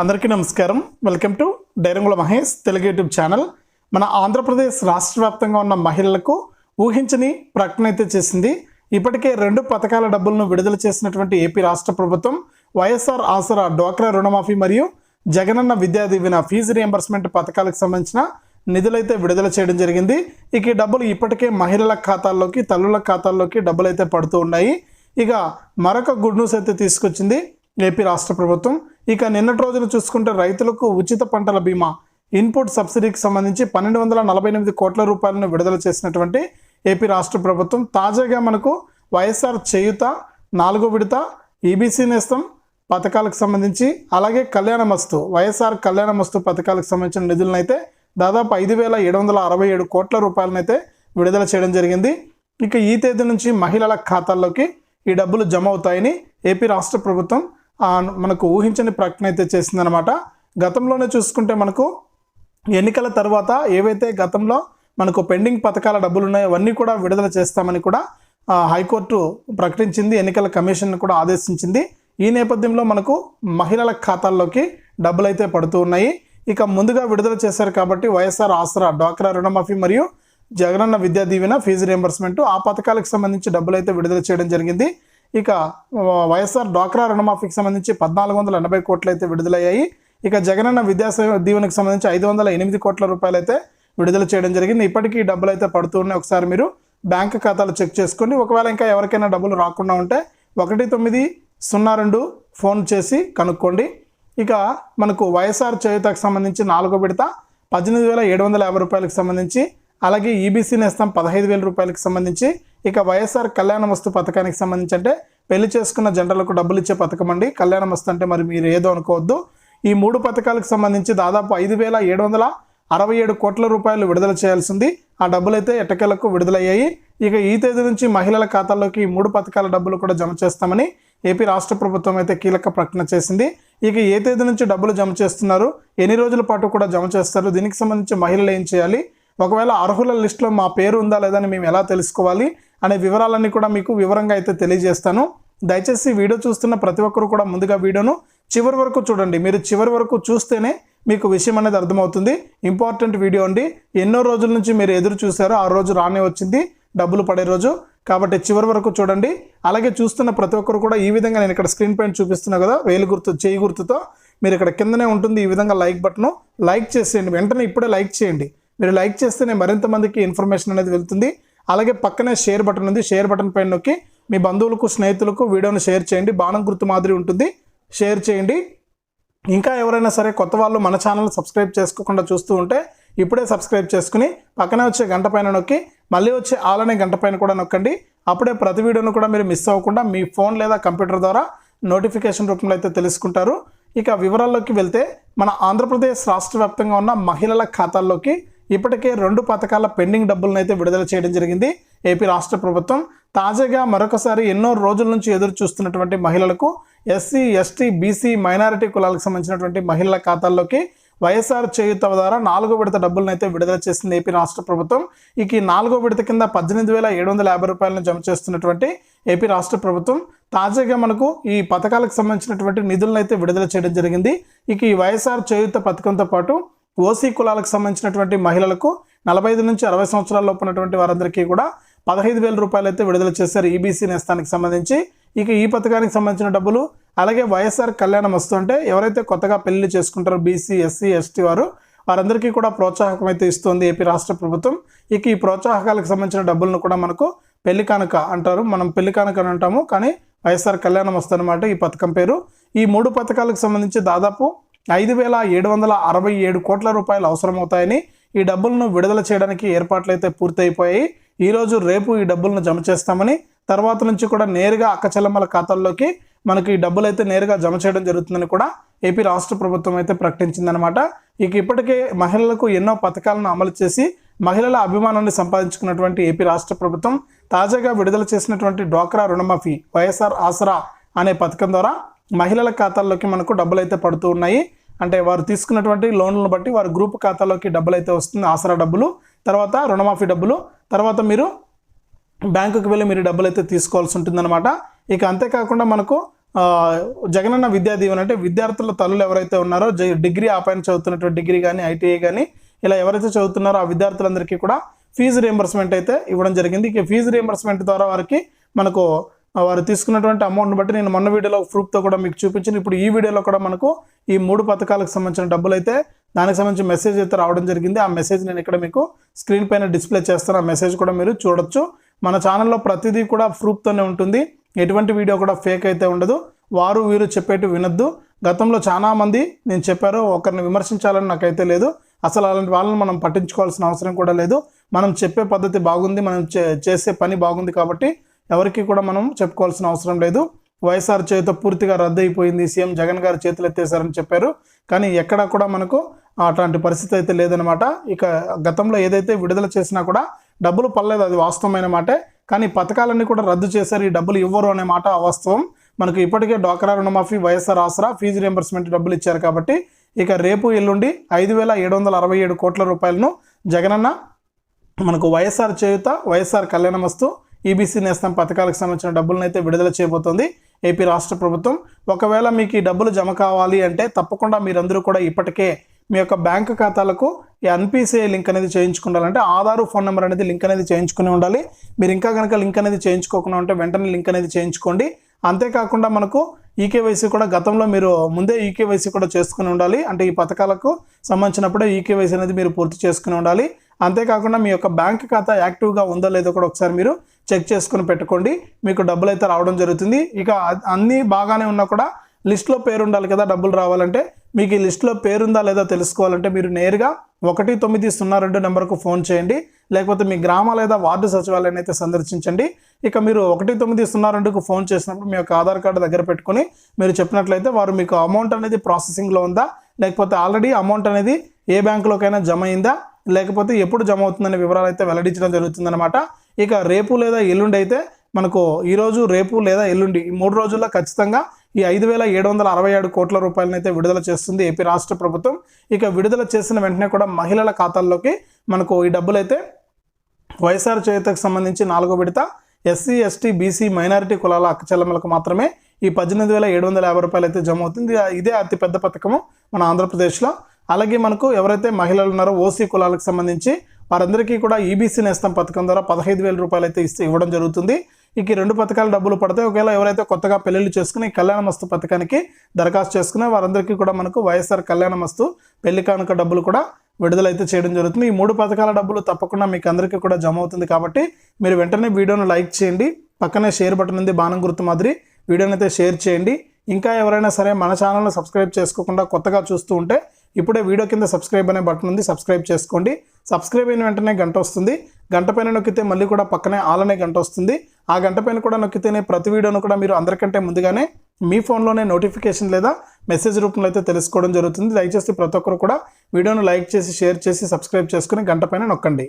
అందరికీ నమస్కారం. Welcome to Dairangula Mahesh Telugu YouTube channel. మన ఆంధ్రప్రదేశ్ రాష్ట్ర వ్యాప్తంగా ఉన్న మహిళలకు ఊహించని ప్రకటన అయితే చేసింది. ఇప్పటికే రెండు పథకాల డబ్బులను విడుదల చేసినటువంటి ఏపీ రాష్ట్ర ప్రభుత్వం వైఎస్ఆర్ ఆసరా డ్వాక్రా రుణమాఫీ మరియు జగనన్న విద్యా దీవెన ఫీజు రియంబర్స్మెంట్ పథకాలకు సంబంధించిన నిధులైతే విడుదల చేయడం జరిగింది. ఇక ఈ డబ్బులు ఇప్పటికే మహిళల ఖాతాల్లోకి తల్లుల ఖాతాల్లోకి డబ్బులు అయితే పడుతూ ఉన్నాయి. ఇక మరొక గుడ్ న్యూస్ అయితే తీసుకొచ్చింది. ఏపీ రాష్ట్ర ప్రభుత్వం. ఇక నిన్నటి రోజున చూసుకుంటే రైతులకు ఉచిత పంటల బీమా ఇన్పుట్ సబ్సిడీకి సంబంధించి పన్నెండు వందల నలభై ఎనిమిది కోట్ల రూపాయలను విడుదల చేసినటువంటి ఏపీ రాష్ట్ర ప్రభుత్వం. తాజాగా మనకు వైఎస్ఆర్ చేయుత నాలుగో విడత ఈబీసీ నేస్తం పథకాలకు సంబంధించి అలాగే కళ్యాణ మస్తు వైఎస్ఆర్ కళ్యాణ మస్తు పథకాలకు సంబంధించిన నిధులను అయితే దాదాపు ఐదు వేల ఏడు వందల అరవై ఏడు కోట్ల రూపాయలనైతే విడుదల చేయడం జరిగింది. ఇక ఈ తేదీ నుంచి మహిళల ఖాతాల్లోకి ఈ డబ్బులు జమ అవుతాయని ఏపీ రాష్ట్ర ప్రభుత్వం మనకు ఊహించని ప్రకటన అయితే చేసిందనమాట గతంలోనే చూసుకుంటే మనకు ఎన్నికల తర్వాత ఏవైతే గతంలో మనకు పెండింగ్ పథకాల డబ్బులు ఉన్నాయో అవన్నీ కూడా విడుదల చేస్తామని కూడా హైకోర్టు ప్రకటించింది ఎన్నికల కమిషన్ కూడా ఆదేశించింది. ఈ నేపథ్యంలో మనకు మహిళల ఖాతాల్లోకి డబ్బులు అయితే పడుతూ ఉన్నాయి. ఇక ముందుగా విడుదల చేశారు కాబట్టి వైఎస్ఆర్ ఆసరా డ్వాక్రా రుణమాఫీ మరియు జగనన్న విద్యా దీవెన ఫీజు రియంబర్స్మెంట్ ఆ పథకాలకు సంబంధించి డబ్బులు అయితే విడుదల చేయడం జరిగింది. ఇక వైఎస్ఆర్ డ్వాక్రా రుణమాఫీకి సంబంధించి పద్నాలుగు వందల ఎనభై కోట్లు అయితే విడుదలయ్యాయి. ఇక జగనన్న విద్యా సే- దీవెనకు సంబంధించి ఐదు వందల ఎనిమిది కోట్ల రూపాయలు అయితే విడుదల చేయడం జరిగింది. ఇప్పటికీ డబ్బులు అయితే పడుతున్నాయి ఒకసారి మీరు బ్యాంక్ ఖాతాలు చెక్ చేసుకోండి. ఒకవేళ ఇంకా ఎవరికైనా డబ్బులు రాకుండా ఉంటే ఒకటి తొమ్మిది సున్నా రెండు ఫోన్ చేసి కనుక్కోండి. ఇక మనకు వైఎస్ఆర్ చేయుతకు సంబంధించి నాలుగో విడత పద్దెనిమిది వేల ఏడు వందల యాభై రూపాయలకు సంబంధించి అలాగే ఈబీసీ నేస్తం పదహైదు వేల రూపాయలకు సంబంధించి ఇక వైఎస్ఆర్ కళ్యాణ వస్తు పథకానికి సంబంధించి అంటే పెళ్ళి చేసుకున్న జంటలకు డబ్బులు ఇచ్చే పథకం అండి. కళ్యాణ వస్తు అంటే మరి మీరు ఏదో అనుకోవద్దు. ఈ మూడు పథకాలకు సంబంధించి దాదాపు ఐదు వేల ఏడు వందల అరవై ఏడు కోట్ల రూపాయలు విడుదల చేయాల్సింది. ఆ డబ్బులు అయితే ఎట్టకేలకు విడుదలయ్యాయి. ఇక ఈ తేదీ నుంచి మహిళల ఖాతాల్లోకి ఈ మూడు పథకాల డబ్బులు కూడా జమ చేస్తామని ఏపీ రాష్ట్ర ప్రభుత్వం అయితే కీలక ప్రకటన చేసింది. ఇక ఏ తేదీ నుంచి డబ్బులు జమ చేస్తున్నారు? ఎన్ని రోజుల పాటు కూడా జమ చేస్తారు? దీనికి సంబంధించి మహిళలు ఏం చేయాలి? ఒకవేళ అర్హుల లిస్టులో మా పేరు ఉందా లేదా అని మేము ఎలా తెలుసుకోవాలి? అనే వివరాలన్నీ కూడా మీకు వివరంగా అయితే తెలియజేస్తాను. దయచేసి వీడియో చూస్తున్న ప్రతి ఒక్కరు కూడా ముందుగా వీడియోను చివరి వరకు చూడండి. మీరు చివరి వరకు చూస్తేనే మీకు విషయం అనేది అర్థమవుతుంది. ఇంపార్టెంట్ వీడియో అండి. ఎన్నో రోజుల నుంచి మీరు ఎదురు చూశారో. ఆ రోజు రానే వచ్చింది. డబ్బులు పడే రోజు. కాబట్టి చివరి వరకు చూడండి. అలాగే చూస్తున్న ప్రతి ఒక్కరు కూడా ఈ విధంగా నేను ఇక్కడ స్క్రీన్ పైన చూపిస్తున్నా కదా వేలు గుర్తు చేయి గుర్తుతో మీరు ఇక్కడ కిందనే ఉంటుంది ఈ విధంగా లైక్ బటన్. లైక్ చేసేయండి. వెంటనే ఇప్పుడే లైక్ చేయండి. మీరు లైక్ చేస్తేనే మరింత మందికి ఇన్ఫర్మేషన్ అనేది వెళ్తుంది. అలాగే పక్కనే షేర్ బటన్ ఉంది. షేర్ బటన్ పైన నొక్కి మీ బంధువులకు స్నేహితులకు వీడియోను షేర్ చేయండి. బాణం గుర్తు మాదిరి ఉంటుంది. షేర్ చేయండి. ఇంకా ఎవరైనా సరే కొత్త వాళ్ళు మన ఛానల్ సబ్స్క్రైబ్ చేసుకోకుండా చూస్తూ ఉంటే ఇప్పుడే సబ్స్క్రైబ్ చేసుకుని పక్కనే వచ్చే గంట పైన నొక్కి మళ్ళీ వచ్చే ఆలనే గంట పైన కూడా నొక్కండి. అప్పుడే ప్రతి వీడియోను కూడా మీరు మిస్ అవ్వకుండా మీ ఫోన్ లేదా కంప్యూటర్ ద్వారా నోటిఫికేషన్ రూపంలో అయితే తెలుసుకుంటారు. ఇక వివరాల్లోకి వెళ్తే మన ఆంధ్రప్రదేశ్ రాష్ట్ర వ్యాప్తంగా ఉన్న మహిళల ఖాతాల్లోకి ఇప్పటికే రెండు పథకాల పెండింగ్ డబ్బులను అయితే విడుదల చేయడం జరిగింది. ఏపీ రాష్ట్ర ప్రభుత్వం తాజాగా మరొకసారి ఎన్నో రోజుల నుంచి ఎదురు చూస్తున్నటువంటి మహిళలకు ఎస్సీ ఎస్టీ బీసీ మైనారిటీ కులాలకు సంబంధించినటువంటి మహిళల ఖాతాల్లోకి వైఎస్ఆర్ చేయుత ద్వారా నాలుగో విడత డబ్బులను అయితే విడుదల చేసింది ఏపీ రాష్ట్ర ప్రభుత్వం. ఇక ఈ నాలుగో విడత కింద పద్దెనిమిది వేల ఏడు వందల యాభై రూపాయలను జమ చేస్తున్నటువంటి ఏపీ రాష్ట్ర ప్రభుత్వం తాజాగా మనకు ఈ పథకాలకు సంబంధించినటువంటి నిధులను అయితే విడుదల చేయడం జరిగింది. ఇక ఈ వైఎస్ఆర్ చేయుత పథకంతో పాటు ఓసీ కులాలకు సంబంధించినటువంటి మహిళలకు నలభై ఐదు నుంచి అరవై సంవత్సరాల లోపు ఉన్నటువంటి వారందరికీ కూడా పదహైదు వేల రూపాయలు అయితే విడుదల చేశారు ఈబీసీ నేస్తానికి సంబంధించి. ఇక ఈ పథకానికి సంబంధించిన డబ్బులు అలాగే వైఎస్ఆర్ కళ్యాణం వస్తుంటే ఎవరైతే కొత్తగా పెళ్ళి చేసుకుంటారో బీసీ ఎస్సీ ఎస్టీ వారు వారందరికీ కూడా ప్రోత్సాహకం అయితే ఇస్తుంది ఏపీ రాష్ట్ర ప్రభుత్వం. ఇక ఈ ప్రోత్సాహకాలకు సంబంధించిన డబ్బులను కూడా మనకు పెళ్ళి కానుక అంటారు. మనం పెళ్ళి కానుక అని అంటాము కానీ వైఎస్ఆర్ కళ్యాణం వస్తుందన్నమాట ఈ పథకం పేరు. ఈ మూడు పథకాలకు సంబంధించి దాదాపు ఐదు వేల ఏడు వందల అరవై ఏడు కోట్ల రూపాయలు అవసరమవుతాయని ఈ డబ్బులను విడుదల చేయడానికి ఏర్పాట్లు అయితే పూర్తయిపోయాయి ఈరోజు రేపు ఈ డబ్బులను జమ చేస్తామని తర్వాత నుంచి కూడా నేరుగా అక్క చెల్లెమ్మల ఖాతాల్లోకి మనకి ఈ డబ్బులు అయితే నేరుగా జమ చేయడం జరుగుతుందని కూడా ఏపీ రాష్ట్ర ప్రభుత్వం అయితే ప్రకటించిందనమాట ఇక ఇప్పటికే మహిళలకు ఎన్నో పథకాలను అమలు చేసి మహిళల అభిమానాన్ని సంపాదించుకున్నటువంటి ఏపీ రాష్ట్ర ప్రభుత్వం తాజాగా విడుదల చేసినటువంటి డ్వాక్రా రుణమాఫీ వైఎస్ఆర్ ఆసరా అనే పథకం ద్వారా మహిళల ఖాతాల్లోకి మనకు డబ్బులు అయితే పడుతూ ఉన్నాయి. అంటే వారు తీసుకున్నటువంటి లోన్లను బట్టి వారి గ్రూప్ ఖాతాలోకి డబ్బులు అయితే వస్తుంది. ఆసరా డబ్బులు తర్వాత రుణమాఫీ డబ్బులు తర్వాత మీరు బ్యాంకుకి వెళ్ళి మీరు డబ్బులు అయితే తీసుకోవాల్సి ఉంటుందన్నమాట. ఇక అంతేకాకుండా మనకు జగనన్న విద్యా దీవెన అంటే విద్యార్థుల తల్లులు ఎవరైతే ఉన్నారో జ- డిగ్రీ ఆపైన చదువుతున్నటువంటి డిగ్రీ కానీ ఐటీఐ కానీ ఇలా ఎవరైతే చదువుతున్నారో ఆ విద్యార్థులందరికీ కూడా ఫీజు రియంబర్స్మెంట్ అయితే ఇవ్వడం జరిగింది. ఇక ఫీజు రియంబర్స్మెంట్ ద్వారా వారికి మనకు వారు తీసుకున్నటువంటి అమౌంట్ని బట్టి నేను మొన్న వీడియోలో ప్రూఫ్తో కూడా మీకు చూపించిన. ఇప్పుడు ఈ వీడియోలో కూడా మనకు ఈ మూడు పథకాలకు సంబంధించిన డబ్బులు అయితే దానికి సంబంధించి మెసేజ్ అయితే రావడం జరిగింది. ఆ మెసేజ్ నేను ఇక్కడ మీకు స్క్రీన్ పైన డిస్ప్లే చేస్తాను. ఆ మెసేజ్ కూడా మీరు చూడొచ్చు. మన ఛానల్లో ప్రతిదీ కూడా ప్రూఫ్తోనే ఉంటుంది. ఎటువంటి వీడియో కూడా ఫేక్ అయితే ఉండదు. వారు వీరు చెప్పేటి వినొద్దు. గతంలో చాలా మంది నేను చెప్పారు ఒకరిని విమర్శించాలని నాకైతే లేదు. అసలు అలాంటి వాళ్ళని మనం పట్టించుకోవాల్సిన అవసరం కూడా లేదు. మనం చెప్పే పద్ధతి బాగుంది మనం చే- చేసే పని బాగుంది కాబట్టి ఎవరికి కూడా మనం చెప్పుకోవాల్సిన అవసరం లేదు. వైఎస్ఆర్ చేత పూర్తిగా రద్దు అయిపోయింది సీఎం జగన్ గారు చేతులు ఎత్తేశారని చెప్పారు. కానీ ఎక్కడా కూడా మనకు అట్లాంటి పరిస్థితి అయితే లేదనమాట ఇక గతంలో ఏదైతే విడుదల చేసినా కూడా డబ్బులు పర్లేదు అది వాస్తవమైన మాటే. కానీ పథకాలన్నీ కూడా రద్దు చేశారు. ఈ డబ్బులు ఇవ్వరు అనే మాట అవాస్తవం. మనకు ఇప్పటికే డోకరా రుణమాఫీ వైఎస్ఆర్ ఆసరా ఫీజు రియంబర్స్మెంట్ డబ్బులు ఇచ్చారు కాబట్టి ఇక రేపు ఎల్లుండి ఐదు వేల ఏడు వందల అరవై ఏడు కోట్ల రూపాయలను జగనన్న మనకు YSR Cheyutha YSR Kalyanamasthu EBC Nestham పథకాలకు సంబంధించిన డబ్బులను అయితే విడుదల చేయబోతోంది. ఏపీ రాష్ట్ర ప్రభుత్వం ఒకవేళ మీకు ఈ డబ్బులు జమ కావాలి అంటే తప్పకుండా మీరందరూ కూడా ఇప్పటికే మీ యొక్క బ్యాంకు ఖాతాలకు ఈ N P C I link అనేది చేయించుకుండాలంటే ఆధారు ఫోన్ నెంబర్ అనేది లింక్ అనేది చేయించుకుని ఉండాలి. మీరు ఇంకా కనుక లింక్ అనేది చేయించుకోకుండా ఉంటే వెంటనే లింక్ అనేది చేయించుకోండి. అంతేకాకుండా మనకు ఈకేవైసీ కూడా గతంలో మీరు ముందే ఈకేవైసీ కూడా చేసుకుని ఉండాలి. అంటే ఈ పథకాలకు సంబంధించినప్పుడే ఈకేవైసీ అనేది మీరు పూర్తి చేసుకుని ఉండాలి. అంతేకాకుండా మీ యొక్క బ్యాంక్ ఖాతా యాక్టివ్గా ఉందో లేదో కూడా ఒకసారి మీరు చెక్ చేసుకుని పెట్టుకోండి. మీకు డబ్బులు అయితే రావడం జరుగుతుంది. ఇక అన్నీ బాగానే ఉన్నా కూడా లిస్ట్లో పేరు ఉండాలి కదా డబ్బులు రావాలంటే. మీకు ఈ లిస్ట్లో పేరుందా లేదా తెలుసుకోవాలంటే మీరు నేరుగా ఒకటి తొమ్మిది సున్నా రెండు నెంబర్కు ఫోన్ చేయండి. లేకపోతే మీ గ్రామ లేదా వార్డు సచివాలయాన్ని అయితే సందర్శించండి. ఇక మీరు ఒకటి తొమ్మిది సున్నా రెండుకు ఫోన్ చేసినప్పుడు మీ యొక్క ఆధార్ కార్డు దగ్గర పెట్టుకొని మీరు చెప్పినట్లయితే వారు మీకు అమౌంట్ అనేది ప్రాసెసింగ్లో ఉందా? లేకపోతే ఆల్రెడీ అమౌంట్ అనేది ఏ బ్యాంకులోకైనా జమ అయిందా? లేకపోతే ఎప్పుడు జమ అవుతుందనే వివరాలు అయితే వెల్లడించడం జరుగుతుందన్నమాట. ఇక రేపు లేదా ఎల్లుండి అయితే మనకు ఈరోజు రేపు లేదా ఎల్లుండి ఈ మూడు రోజుల్లో ఖచ్చితంగా ఈ ఐదు వేల ఏడు వందల అరవై ఏడు కోట్ల రూపాయలను అయితే విడుదల చేస్తుంది ఏపీ రాష్ట్ర ప్రభుత్వం. ఇక విడుదల చేసిన వెంటనే కూడా మహిళల ఖాతాల్లోకి మనకు ఈ డబ్బులైతే వైఎస్ఆర్ చేతకు సంబంధించి నాలుగో విడత ఎస్సీ ఎస్టీ బీసీ మైనారిటీ కులాల అక్కచెల్లెమ్మలకు మాత్రమే ఈ పద్దెనిమిది వేల ఏడు వందల యాభై రూపాయలు అయితే జమ అవుతుంది. ఇదే అతిపెద్ద పథకము మన ఆంధ్రప్రదేశ్లో. అలాగే మనకు ఎవరైతే మహిళలు ఉన్నారో ఓసీ కులాలకు సంబంధించి వారందరికీ కూడా ఈబీసీ నేస్తం పథకం ద్వారా పదహైదు వేల రూపాయలు అయితే ఇస్తే ఇవ్వడం జరుగుతుంది. ఇక రెండు పథకాలు డబ్బులు పడతాయి ఒకవేళ ఎవరైతే కొత్తగా పెళ్ళిళ్ళు చేసుకుని కళ్యాణ మస్తు పథకానికి దరఖాస్తు చేసుకునే వారందరికీ కూడా మనకు వైఎస్ఆర్ కళ్యాణ మస్తు పెళ్ళి కానుక డబ్బులు కూడా విడుదలైతే చేయడం జరుగుతుంది. ఈ మూడు పథకాల డబ్బులు తప్పకుండా మీకు అందరికీ కూడా జమ అవుతుంది కాబట్టి మీరు వెంటనే వీడియోను లైక్ చేయండి. పక్కనే షేర్ బటన్ ఉంది బాణం గుర్తు మాదిరి. వీడియోని అయితే షేర్ చేయండి. ఇంకా ఎవరైనా సరే మన ఛానల్ని సబ్స్క్రైబ్ చేసుకోకుండా కొత్తగా చూస్తూ ఉంటే ఇప్పుడే వీడియో కింద సబ్స్క్రైబ్ అనే బటన్ ఉంది సబ్స్క్రైబ్ చేసుకోండి. సబ్స్క్రైబ్ అయిన వెంటనే గంట వస్తుంది. గంట పైన నొక్కితే మళ్ళీ కూడా పక్కనే ఆల్ అనే గంట వస్తుంది. ఆ గంట పైన కూడా నొక్కితేనే ప్రతి వీడియోను కూడా మీరు అందరికంటే ముందుగానే మీ ఫోన్లోనే నోటిఫికేషన్ లేదా మెసేజ్ రూపంలో అయితే తెలుసుకోవడం జరుగుతుంది. దయచేసి ప్రతి ఒక్కరు కూడా వీడియోను లైక్ చేసి షేర్ చేసి సబ్స్క్రైబ్ చేసుకుని గంట పైన నొక్కండి.